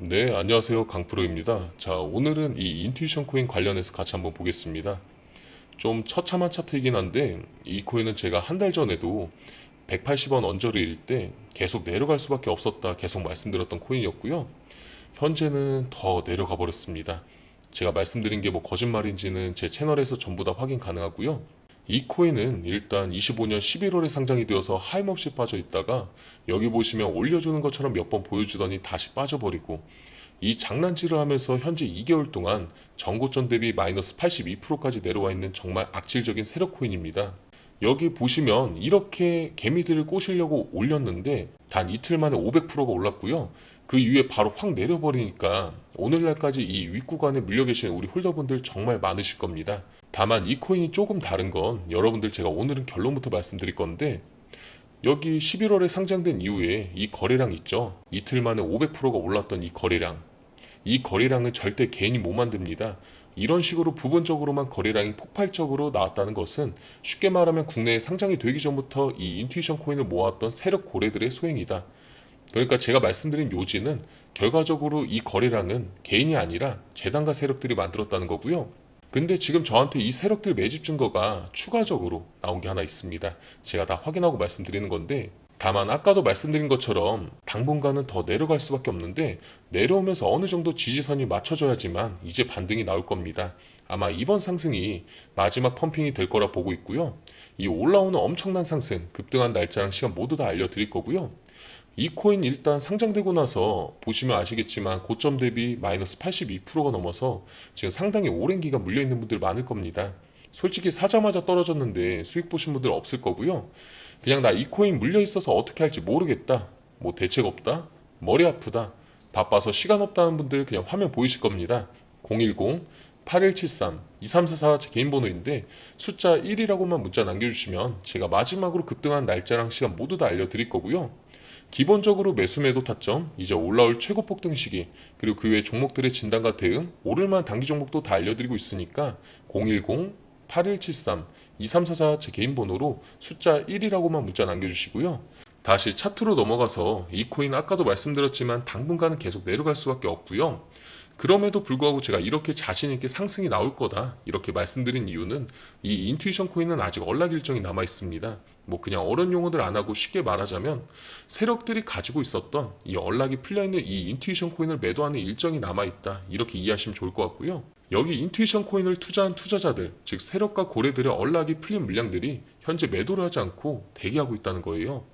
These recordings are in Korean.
네, 안녕하세요. 강프로입니다. 자, 오늘은 이 인투이션 코인 관련해서 같이 한번 보겠습니다. 좀 처참한 차트이긴 한데, 이 코인은 제가 한 달 전에도 180원 언저리일 때 계속 내려갈 수밖에 없었다 계속 말씀드렸던 코인이었고요. 현재는 더 내려가 버렸습니다. 제가 말씀드린 게 뭐 거짓말인지는 제 채널에서 전부 다 확인 가능하고요. 이 코인은 일단 25년 11월에 상장이 되어서 하임없이 빠져 있다가 여기 보시면 올려주는 것처럼 몇 번 보여주더니 다시 빠져버리고 이 장난질을 하면서 현재 2개월 동안 전고점 대비 마이너스 82%까지 내려와 있는 정말 악질적인 세력 코인입니다. 여기 보시면 이렇게 개미들을 꼬시려고 올렸는데 단 이틀 만에 500%가 올랐고요. 그 이후에 바로 확 내려버리니까 오늘날까지 이 윗구간에 물려 계신 우리 홀더분들 정말 많으실 겁니다. 다만 이 코인이 조금 다른 건 여러분들 제가 오늘은 결론부터 말씀드릴 건데 여기 11월에 상장된 이후에 이 거래량 있죠. 이틀 만에 500%가 올랐던 이 거래량. 이 거래량은 절대 개인이 못 만듭니다. 이런 식으로 부분적으로만 거래량이 폭발적으로 나왔다는 것은 쉽게 말하면 국내에 상장이 되기 전부터 이 인투이션 코인을 모았던 세력 고래들의 소행이다. 그러니까 제가 말씀드린 요지는 결과적으로 이 거래량은 개인이 아니라 재단과 세력들이 만들었다는 거고요. 근데 지금 저한테 이 세력들 매집 증거가 추가적으로 나온 게 하나 있습니다. 제가 다 확인하고 말씀드리는 건데 다만 아까도 말씀드린 것처럼 당분간은 더 내려갈 수밖에 없는데 내려오면서 어느 정도 지지선이 맞춰져야지만 이제 반등이 나올 겁니다. 아마 이번 상승이 마지막 펌핑이 될 거라 보고 있고요. 이 올라오는 엄청난 상승, 급등한 날짜랑 시간 모두 다 알려드릴 거고요. 이 코인 일단 상장되고 나서 보시면 아시겠지만 고점 대비 마이너스 82%가 넘어서 지금 상당히 오랜 기간 물려 있는 분들 많을 겁니다. 솔직히 사자마자 떨어졌는데 수익 보신 분들 없을 거고요. 그냥 나 이 코인 물려 있어서 어떻게 할지 모르겠다. 뭐 대책 없다. 머리 아프다. 바빠서 시간 없다는 분들 그냥 화면 보이실 겁니다. 010 8173 2344제 개인 번호인데 숫자 1이라고만 문자 남겨주시면 제가 마지막으로 급등한 날짜랑 시간 모두 다 알려드릴 거고요. 기본적으로 매수 매도 타점, 이제 올라올 최고 폭등 시기, 그리고 그 외 종목들의 진단과 대응, 오를만 단기 종목도 다 알려드리고 있으니까 010-8173-2344 제 개인 번호로 숫자 1이라고만 문자 남겨주시고요. 다시 차트로 넘어가서 이 코인 아까도 말씀드렸지만 당분간은 계속 내려갈 수밖에 없고요. 그럼에도 불구하고 제가 이렇게 자신 있게 상승이 나올 거다 이렇게 말씀드린 이유는 이 인투이션 코인은 아직 언락 일정이 남아 있습니다. 뭐 그냥 어려운 용어들 안 하고 쉽게 말하자면 세력들이 가지고 있었던 이 언락이 풀려 있는 이 인투이션 코인을 매도하는 일정이 남아 있다 이렇게 이해하시면 좋을 것 같고요. 여기 인투이션 코인을 투자한 투자자들 즉 세력과 고래들의 언락이 풀린 물량들이 현재 매도를 하지 않고 대기하고 있다는 거예요.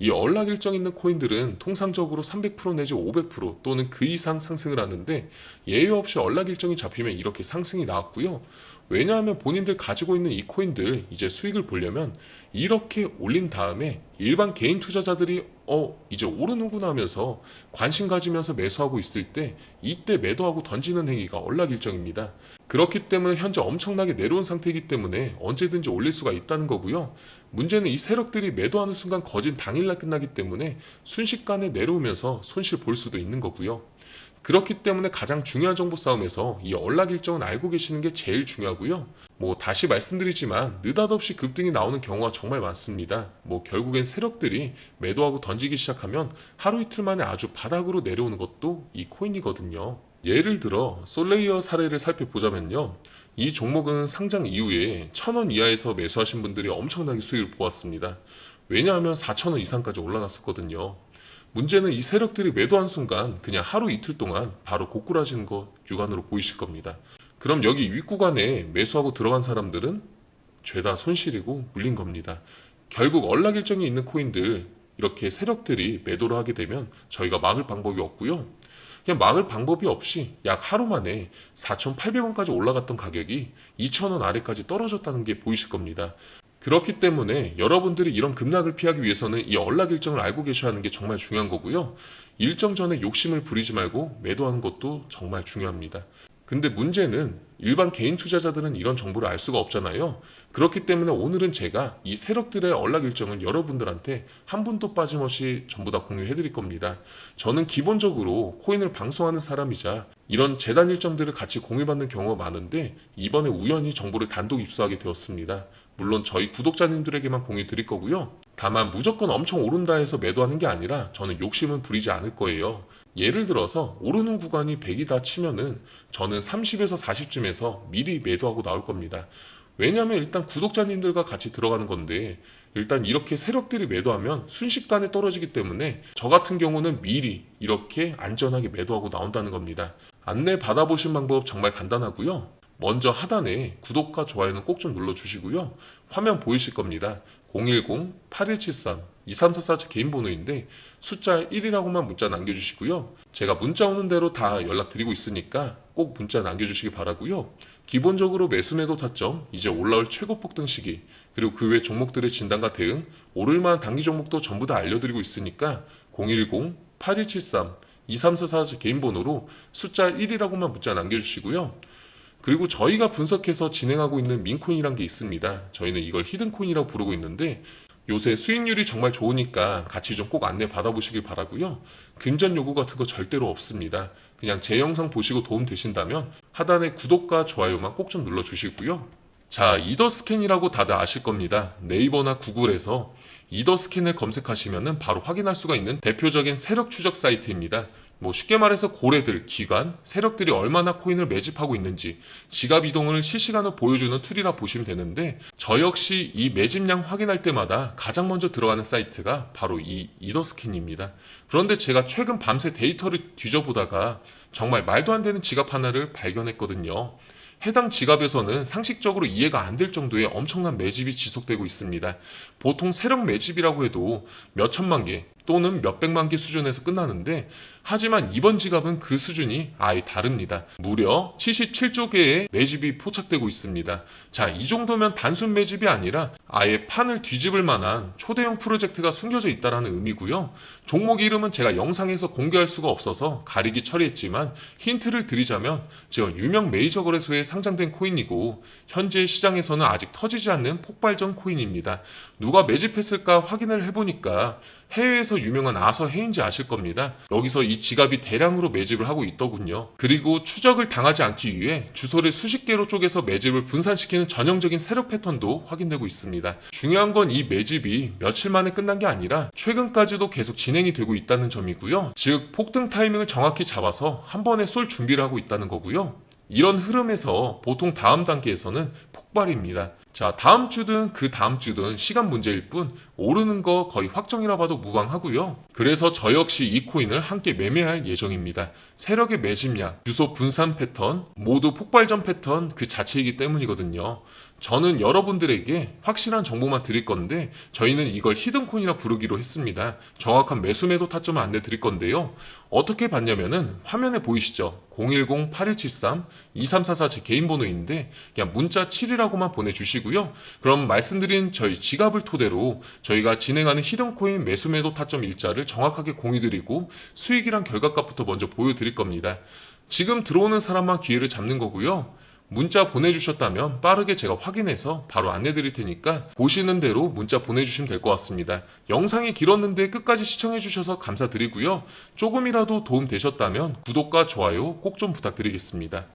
이 언락 일정 있는 코인들은 통상적으로 300% 내지 500% 또는 그 이상 상승을 하는데 예외 없이 언락 일정이 잡히면 이렇게 상승이 나왔고요. 왜냐하면 본인들 가지고 있는 이 코인들 이제 수익을 보려면 이렇게 올린 다음에 일반 개인 투자자들이 어 이제 오르는구나 하면서 관심 가지면서 매수하고 있을 때 이때 매도하고 던지는 행위가 언락 일정입니다. 그렇기 때문에 현재 엄청나게 내려온 상태이기 때문에 언제든지 올릴 수가 있다는 거고요. 문제는 이 세력들이 매도하는 순간 거진 당일날 끝나기 때문에 순식간에 내려오면서 손실 볼 수도 있는 거고요. 그렇기 때문에 가장 중요한 정보 싸움에서 이 언락 일정은 알고 계시는 게 제일 중요하고요. 뭐 다시 말씀드리지만 느닷없이 급등이 나오는 경우가 정말 많습니다. 뭐 결국엔 세력들이 매도하고 던지기 시작하면 하루 이틀 만에 아주 바닥으로 내려오는 것도 이 코인이거든요. 예를 들어 솔레이어 사례를 살펴보자면요. 이 종목은 상장 이후에 1000원 이하에서 매수하신 분들이 엄청나게 수익을 보았습니다. 왜냐하면 4000원 이상까지 올라갔었거든요. 문제는 이 세력들이 매도한 순간 그냥 하루 이틀 동안 바로 고꾸라지는 거 육안으로 보이실 겁니다. 그럼 여기 윗구간에 매수하고 들어간 사람들은 죄다 손실이고 물린 겁니다. 결국 언락 일정이 있는 코인들 이렇게 세력들이 매도를 하게 되면 저희가 막을 방법이 없고요. 그냥 막을 방법이 없이 약 하루 만에 4,800원까지 올라갔던 가격이 2,000원 아래까지 떨어졌다는 게 보이실 겁니다. 그렇기 때문에 여러분들이 이런 급락을 피하기 위해서는 이 언락 일정을 알고 계셔야 하는 게 정말 중요한 거고요. 일정 전에 욕심을 부리지 말고 매도하는 것도 정말 중요합니다. 근데 문제는 일반 개인 투자자들은 이런 정보를 알 수가 없잖아요. 그렇기 때문에 오늘은 제가 이 세력들의 언락 일정을 여러분들한테 한 분도 빠짐없이 전부 다 공유해 드릴 겁니다. 저는 기본적으로 코인을 방송하는 사람이자 이런 재단 일정들을 같이 공유받는 경우가 많은데 이번에 우연히 정보를 단독 입수하게 되었습니다. 물론 저희 구독자님들에게만 공유 드릴 거고요. 다만 무조건 엄청 오른다 해서 매도하는 게 아니라 저는 욕심은 부리지 않을 거예요. 예를 들어서 오르는 구간이 100이다 치면은 저는 30에서 40쯤에서 미리 매도하고 나올 겁니다. 왜냐하면 일단 구독자님들과 같이 들어가는 건데 일단 이렇게 세력들이 매도하면 순식간에 떨어지기 때문에 저 같은 경우는 미리 이렇게 안전하게 매도하고 나온다는 겁니다. 안내 받아보신 방법 정말 간단하고요. 먼저 하단에 구독과 좋아요는 꼭 좀 눌러주시고요. 화면 보이실 겁니다. 010-8173-2344 개인 번호인데 숫자 1이라고만 문자 남겨주시고요. 제가 문자 오는 대로 다 연락드리고 있으니까 꼭 문자 남겨주시기 바라고요. 기본적으로 매수매도 타점, 이제 올라올 최고 폭 등 시기, 그리고 그 외 종목들의 진단과 대응, 오를만한 단기 종목도 전부 다 알려드리고 있으니까 010-8173-2344 개인 번호로 숫자 1이라고만 문자 남겨주시고요. 그리고 저희가 분석해서 진행하고 있는 민코인이란 게 있습니다. 저희는 이걸 히든코인이라고 부르고 있는데 요새 수익률이 정말 좋으니까 같이 좀 꼭 안내 받아보시길 바라고요. 금전 요구 같은 거 절대로 없습니다. 그냥 제 영상 보시고 도움 되신다면 하단에 구독과 좋아요만 꼭 좀 눌러주시고요. 자, 이더스캔이라고 다들 아실 겁니다. 네이버나 구글에서 이더스캔을 검색하시면 바로 확인할 수가 있는 대표적인 세력 추적 사이트입니다. 뭐 쉽게 말해서 고래들, 기관, 세력들이 얼마나 코인을 매집하고 있는지 지갑 이동을 실시간으로 보여주는 툴이라 보시면 되는데 저 역시 이 매집량 확인할 때마다 가장 먼저 들어가는 사이트가 바로 이 이더스캔입니다. 그런데 제가 최근 밤새 데이터를 뒤져보다가 정말 말도 안 되는 지갑 하나를 발견했거든요. 해당 지갑에서는 상식적으로 이해가 안 될 정도의 엄청난 매집이 지속되고 있습니다. 보통 세력 매집이라고 해도 몇 천만 개 또는 몇 백만 개 수준에서 끝나는데 하지만 이번 지갑은 그 수준이 아예 다릅니다. 무려 77조 개의 매집이 포착되고 있습니다. 자, 이 정도면 단순 매집이 아니라 아예 판을 뒤집을 만한 초대형 프로젝트가 숨겨져 있다라는 의미고요. 종목 이름은 제가 영상에서 공개할 수가 없어서 가리기 처리했지만 힌트를 드리자면 지금 유명 메이저 거래소에 상장된 코인이고 현재 시장에서는 아직 터지지 않는 폭발전 코인입니다. 누가 매집했을까 확인을 해보니까 해외에서 유명한 아서 해인지 아실 겁니다. 여기서 이 지갑이 대량으로 매집을 하고 있더군요. 그리고 추적을 당하지 않기 위해 주소를 수십 개로 쪼개서 매집을 분산시키는 전형적인 세력 패턴도 확인되고 있습니다. 중요한 건 이 매집이 며칠 만에 끝난 게 아니라 최근까지도 계속 진행이 되고 있다는 점이고요. 즉 폭등 타이밍을 정확히 잡아서 한 번에 쏠 준비를 하고 있다는 거고요. 이런 흐름에서 보통 다음 단계에서는 폭발입니다. 자, 다음 주든 그 다음 주든 시간 문제일 뿐 오르는 거 거의 확정이라 봐도 무방하고요. 그래서 저 역시 이 코인을 함께 매매할 예정입니다. 세력의 매집량, 주소 분산 패턴, 모두 폭발전 패턴 그 자체이기 때문이거든요. 저는 여러분들에게 확실한 정보만 드릴 건데 저희는 이걸 히든코인이라 부르기로 했습니다. 정확한 매수 매도 타점을 안내 드릴 건데요. 어떻게 봤냐면은 화면에 보이시죠? 010-8173-2344 제 개인 번호인데 그냥 문자 7이라고만 보내주시고요. 그럼 말씀드린 저희 지갑을 토대로 저희가 진행하는 히든코인 매수 매도 타점 일자를 정확하게 공유드리고 수익이랑 결과값부터 먼저 보여드릴 겁니다. 지금 들어오는 사람만 기회를 잡는 거고요. 문자 보내주셨다면 빠르게 제가 확인해서 바로 안내 드릴 테니까 보시는 대로 문자 보내주시면 될 것 같습니다. 영상이 길었는데 끝까지 시청해주셔서 감사드리고요. 조금이라도 도움 되셨다면 구독과 좋아요 꼭 좀 부탁드리겠습니다.